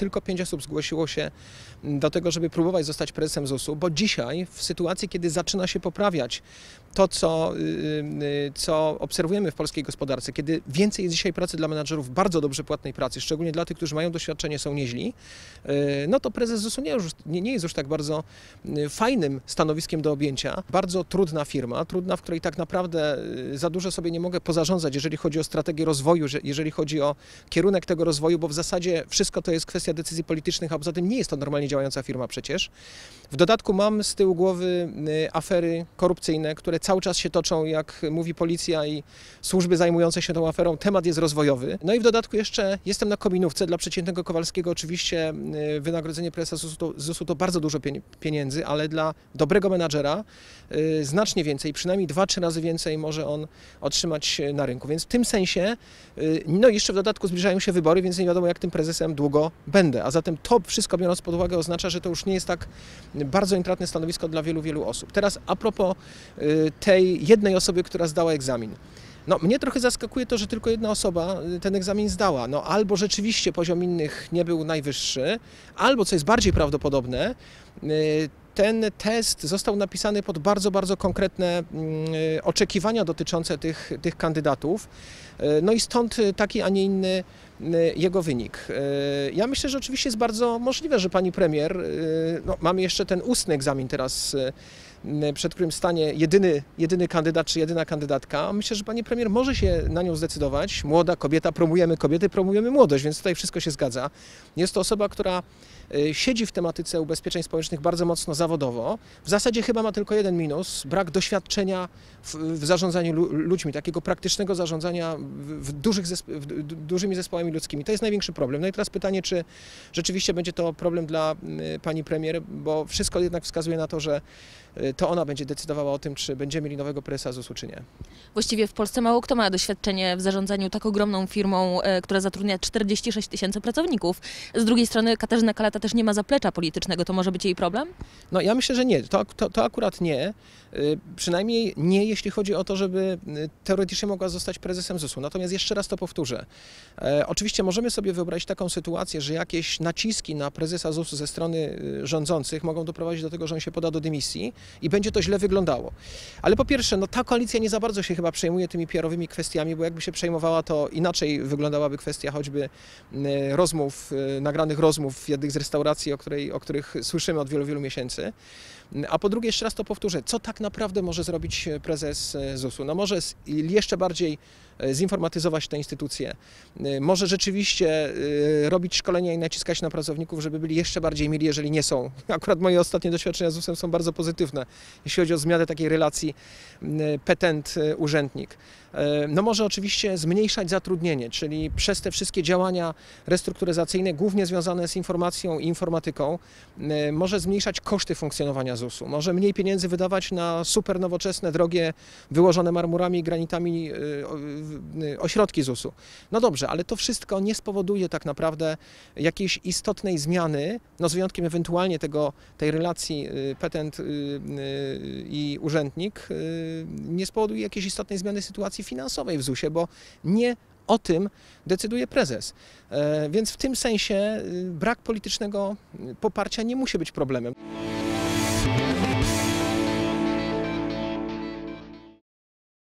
tylko pięć osób zgłosiło się do tego, żeby próbować zostać prezesem ZUS-u, bo dzisiaj w sytuacji, kiedy zaczyna się poprawiać to, co, y, y, co obserwujemy w polskiej gospodarce, kiedy więcej jest dzisiaj pracy dla menadżerów bardzo dobrze płatnej pracy, szczególnie dla tych, którzy mają doświadczenie, są nieźli, y, no to prezes ZUS-u nie, nie, jest już tak bardzo y, fajnym stanowiskiem do objęcia. Bardzo trudna firma, trudna, w której tak naprawdę y, za dużo sobie nie mogę pozarządzać, jeżeli chodzi o strategię rozwoju, że- jeżeli chodzi o kierunek tego rozwoju, bo w zasadzie wszystko to jest kwestia decyzji politycznych, a poza tym nie jest to normalnie działająca firma przecież. W dodatku mam z tyłu głowy y, afery korupcyjne, które cały czas się toczą, jak mówi policja i służby zajmujące się tą aferą. Temat jest rozwojowy. No i w dodatku jeszcze jestem na kominówce. Dla przeciętnego Kowalskiego oczywiście y, wynagrodzenie prezesa ZUS-u to, ZUS-u to bardzo dużo pien- pieniędzy, ale dla dobrego menadżera y, znacznie więcej, przynajmniej dwa, trzy razy więcej może on otrzymać y, na rynku. Więc w tym sensie, no jeszcze w dodatku zbliżają się wybory, więc nie wiadomo jak tym prezesem długo będę. A zatem to wszystko biorąc pod uwagę oznacza, że to już nie jest tak bardzo intratne stanowisko dla wielu, wielu osób. Teraz a propos tej jednej osoby, która zdała egzamin. No, mnie trochę zaskakuje to, że tylko jedna osoba y, ten egzamin zdała. No, albo rzeczywiście poziom innych nie był najwyższy, albo, co jest bardziej prawdopodobne, y, ten test został napisany pod bardzo, bardzo konkretne mm, oczekiwania dotyczące tych, tych kandydatów. Y, No i stąd taki, a nie inny jego wynik. Y, Ja myślę, że oczywiście jest bardzo możliwe, że pani premier, y, no, mamy jeszcze ten ustny egzamin teraz, y, y, przed którym stanie jedyny, jedyny kandydat czy jedyna kandydatka. Myślę, że pani premier może się na nią zdecydować. Młoda kobieta, promujemy kobiety, promujemy młodość, więc tutaj wszystko się zgadza. Jest to osoba, która y, siedzi w tematyce ubezpieczeń społecznych bardzo mocno zawodowo. W zasadzie chyba ma tylko jeden minus, brak doświadczenia w, w zarządzaniu lu- ludźmi, takiego praktycznego zarządzania w, dużych w du- dużymi zespołami ludzkimi. To jest największy problem. No i teraz pytanie, czy rzeczywiście będzie to problem dla y, pani premier, bo wszystko jednak wskazuje na to, że y, to ona będzie decydowała o tym, czy będziemy mieli nowego prezesa ZUS-u, czy nie. Właściwie w Polsce mało kto ma doświadczenie w zarządzaniu tak ogromną firmą, e, która zatrudnia 46 tysięcy pracowników. Z drugiej strony Katarzyna Też nie ma zaplecza politycznego. To może być jej problem? No ja myślę, że nie. To, to, to akurat nie. Y, Przynajmniej nie, jeśli chodzi o to, żeby y, teoretycznie mogła zostać prezesem ZUS-u. Natomiast jeszcze raz to powtórzę. E, oczywiście możemy sobie wyobrazić taką sytuację, że jakieś naciski na prezesa ZUS-u ze strony y, rządzących mogą doprowadzić do tego, że on się poda do dymisji i będzie to źle wyglądało. Ale po pierwsze, no ta koalicja nie za bardzo się chyba przejmuje tymi PR-owymi kwestiami, bo jakby się przejmowała, to inaczej wyglądałaby kwestia choćby rozmów, nagranych rozmów w jednych z restauracji, o, której, o których słyszymy od wielu, wielu miesięcy. A po drugie, jeszcze raz to powtórzę, co tak naprawdę może zrobić prezes e, ZUS-u? No może jeszcze bardziej zinformatyzować tę instytucję, E, może rzeczywiście e, robić szkolenia i naciskać na pracowników, żeby byli jeszcze bardziej mili, jeżeli nie są. Akurat moje ostatnie doświadczenia z ZUS-em są bardzo pozytywne, jeśli chodzi o zmianę takiej relacji petent-urzędnik. E, No może oczywiście zmniejszać zatrudnienie, czyli przez te wszystkie działania restrukturyzacyjne, głównie związane z informacją i informatyką, e, może zmniejszać koszty funkcjonowania ZUS-u, może mniej pieniędzy wydawać na super nowoczesne, drogie, wyłożone marmurami i granitami e, e, ośrodki ZUS-u. No dobrze, ale to wszystko nie spowoduje tak naprawdę jakiejś istotnej zmiany, no z wyjątkiem ewentualnie tego, tej relacji y, petent y, y, i urzędnik, y, nie spowoduje jakiejś istotnej zmiany sytuacji finansowej w ZUS-ie, bo nie o tym decyduje prezes. E, Więc w tym sensie y, brak politycznego y, poparcia nie musi być problemem.